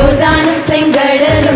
யோர்தானும் செங்கடலும்